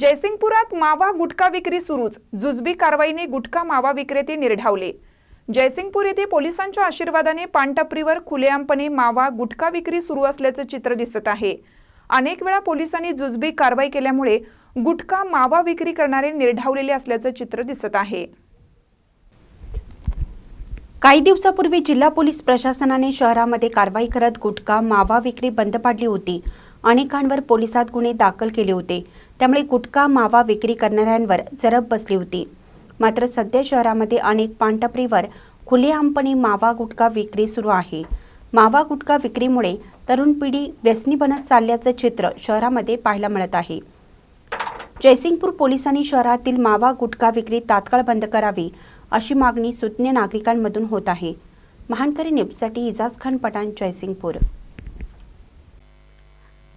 जयसिंगपुरात मावा गुटखा विक्री सुरूच. जुजबी कारवाईने गुटखा मावा विक्रेते निर्ढावले. जयसिंगपूर येथे पोलिसांच्या आशीर्वादाने पानटपरीवर खुलेआमपणे मावा गुटखा विक्री सुरू असल्याचं चित्र दिसत आहे. अनेक वेळा पोलिसांनी जुजबी कारवाई केल्यामुळे गुटखा मावा विक्री करणारे निर्ढावलेले असल्याचं चित्र दिसत आहे. काही दिवसापूर्वी जिल्हा पोलीस प्रशासनाने शहरामध्ये कारवाई करत गुटखा मावा विक्री बंद पाडली होती. अनेकांवर पोलिसात गुन्हे दाखल केले होते. त्यामुळे गुटखा मावा विक्री करणाऱ्यांवर जरब बसली होती. मात्र सध्या शहरामध्ये अनेक पानटपरीवर खुलेआमपणे मावा गुटखा विक्री सुरू आहे. मावा गुटखा विक्रीमुळे तरुण पिढी व्यसनी बनत चालल्याचं चित्र शहरामध्ये पाहायला मिळत आहे. जयसिंगपूर पोलिसांनी शहरातील मावा गुटखा विक्री तात्काळ बंद करावी अशी मागणी सुज्ञ नागरिकांमधून होत आहे. महानकरी न्यूजसाठी इजाज खान पठाण जयसिंगपूर.